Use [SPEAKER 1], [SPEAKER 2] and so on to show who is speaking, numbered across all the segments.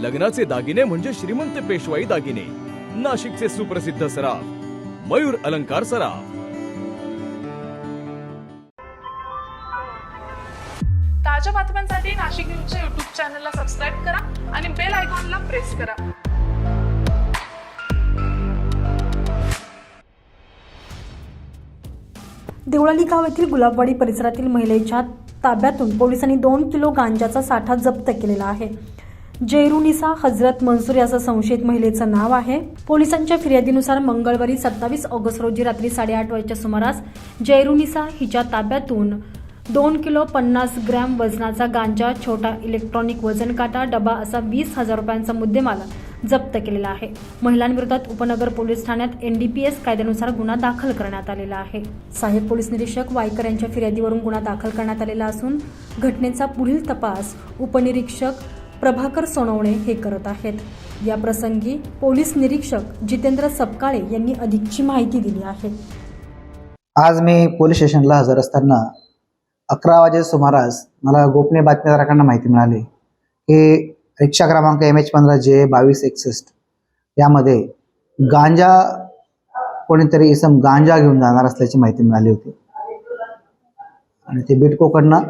[SPEAKER 1] लग्नाचे दागिने म्हणजे श्रीमंत पेशवाई दागिने. नाशिकचे सुप्रसिद्ध सराफ मयूर अलंकार सराफ.
[SPEAKER 2] ताज्या बातम्यांसाठी नाशिक न्यूजच्या युट्यूब चॅनलला सबस्क्राईब करा आणि बेल आयकॉनला प्रेस करा.
[SPEAKER 3] देवळाली गाव येथील गुलाबवाडी परिसरातील महिलेच्या ताब्यातून पोलिसांनी दोन किलो गांजाचा साठा जप्त केलेला आहे. जैरुनिसा हजरत मंसूर याचं संशयित महिलेचं नाव आहे. पोलिसांच्या फिर्यादीनुसार मंगळवारी सत्तावीस ऑगस्ट रोजी रात्री साडेआठ वाजच्या सुमारास जैरुनिसा हिच्या ताब्यातून दोन किलो पन्नास ग्रॅम वजनाचा गांजा छोटा इलेक्ट्रॉनिक वजन काटा डबा असा वीस हजार रुपयांचा मुद्देमाल जप्त केलेला आहे. महिलांविरोधात उपनगर पोलीस ठाण्यात एनडीपीएस कायद्यानुसार गुन्हा दाखल करण्यात आलेला आहे. साहेब पोलीस निरीक्षक वायकर यांच्या फिर्यादीवरून गुन्हा दाखल करण्यात आलेला असून घटनेचा पुढील तपास उपनिरीक्षक प्रभाकर सोनवणे हे करत आहेत. या प्रसंगी पोलीस निरीक्षक जितेंद्र सपकाळे यांनी अधिकची माहिती दिली आहे.
[SPEAKER 4] आज मी पोलीस स्टेशनला हजर असताना अकरा वाजे सुमारास मला गोपनीय बातमीदाराकडनं माहिती मिळाली की रिक्षा क्रमांक एम एच पंधरा जे बावीस एकसष्ट यामध्ये गांजा कोणीतरी इसम गांजा घेऊन जाणार असल्याची माहिती मिळाली होती. आणि ते बिटकोकडनं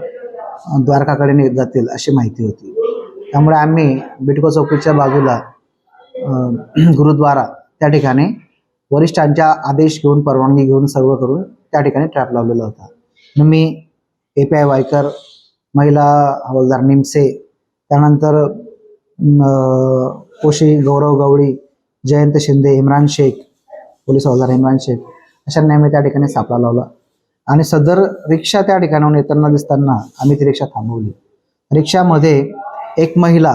[SPEAKER 4] द्वारकाकडे जातील अशी माहिती होती. त्यामुळे आम्ही बिटको चौकीच्या बाजूला गुरुद्वारा त्या ठिकाणी वरिष्ठांच्या आदेश घेऊन परवानगी घेऊन सर्व करून त्या ठिकाणी ट्रॅप लावलेला होता. मग मी ए पी आय वायकर महिला हवालदार निमसे त्यानंतर कोशी पोशी गौरव गवळी जयंत शिंदे इम्रान शेख पोलीस हवालदार इम्रान शेख अशांना आम्ही त्या ठिकाणी सापळा लावला. आणि सदर रिक्षा त्या ठिकाणाहून येताना दिसताना आम्ही ती रिक्षा थांबवली. रिक्षामध्ये एक महिला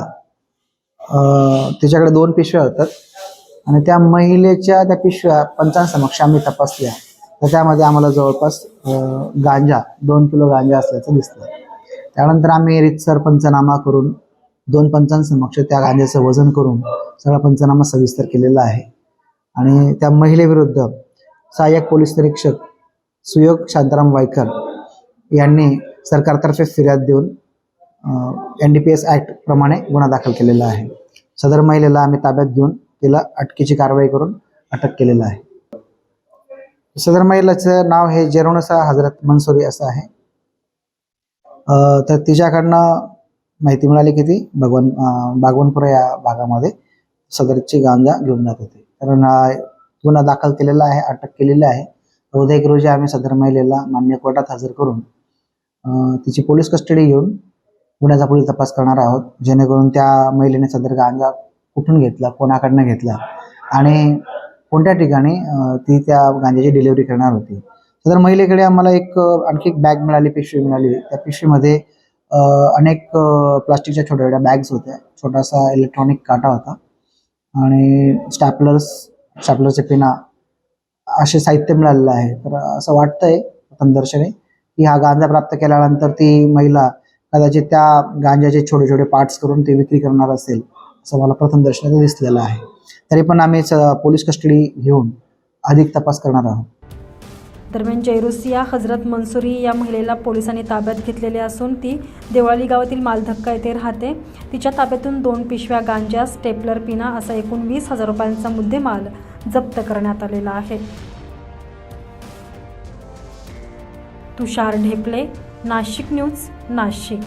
[SPEAKER 4] तिच्याकडे दोन पिशव्या होतात आणि त्या महिलेच्या त्या पिशव्या पंचांसमक्ष आम्ही तपासल्या. तर त्यामध्ये आम्हाला जवळपास गांजा दोन किलो गांजा असल्याचं दिसलं. त्यानंतर आम्ही रितसर पंचनामा करून दोन पंचांसमक्ष त्या गांजाचं वजन करून सगळा पंचनामा सविस्तर केलेला आहे. आणि त्या महिलेविरुद्ध सहाय्यक पोलीस निरीक्षक सुयोग शांताराम वायकर यांनी सरकारतर्फे फिर्याद देऊन N D P S act प्रमाणे गुन्हा दाखल केलेला आहे. सदर महिलेला आम्ही ताब्यात घेऊन तिला अटकेची कारवाई करून अटक केलेलं आहे. सदर महिलेचं नाव हे जेरोनसा हजरत मनसुरी असं आहे. तर तिच्याकडनं माहिती मिळाली की ती भगवान अं, बागवनपुरा या भागामध्ये सदरची गांजा घेऊन जात होते. कारण गुन्हा दाखल केलेला आहे अटक केलेली आहे. उदय एक रोजी आम्ही सदर महिलेला मान्य कोर्टात हजर करून तिची पोलीस कस्टडी घेऊन गुन्ह्याचा पुढील तपास करणार आहोत. जेणेकरून त्या महिलेने सदर गांजा कुठून घेतला कोणाकडनं घेतला आणि कोणत्या ठिकाणी ती त्या गांजाची डिलिव्हरी करणार होती. सदर महिलेकडे आम्हाला एक आणखी एक बॅग मिळाली पिशवी मिळाली. त्या पिशवीमध्ये अनेक प्लास्टिकच्या छोट्या छोट्या बॅग्स होत्या. छोटासा इलेक्ट्रॉनिक काटा होता. आणि स्टॅपलर्स स्टॅपलरचे पिना असे साहित्य मिळालेलं आहे. तर असं वाटतंय प्रथमदर्शने की हा गांजा प्राप्त केल्यानंतर ती महिला कदाचित त्या गांजाचे छोटे छोटे पार्ट्स करून ते विक्री करणार असेल असं मला प्रथम दर्शनात दिसलेलं आहे. तरी पण आम्ही स- पोलीस कस्टडी घेऊन अधिक तपास करणार आहोत.
[SPEAKER 3] दरम्यान जैरुसिया हजरत मंसुरी या महिलेला पोलिसांनी ताब्यात घेतलेले असून ती देवळाली गावातील मालधक्का येथे राहते. तिच्या ताब्यातून दोन पिशव्या गांजा स्टेपलर पिना असा एकूण वीस हजार रुपयांचा मुद्देमाल जप्त करण्यात आलेला आहे. तुषार ढेपले नाशिक न्यूज नाशिक.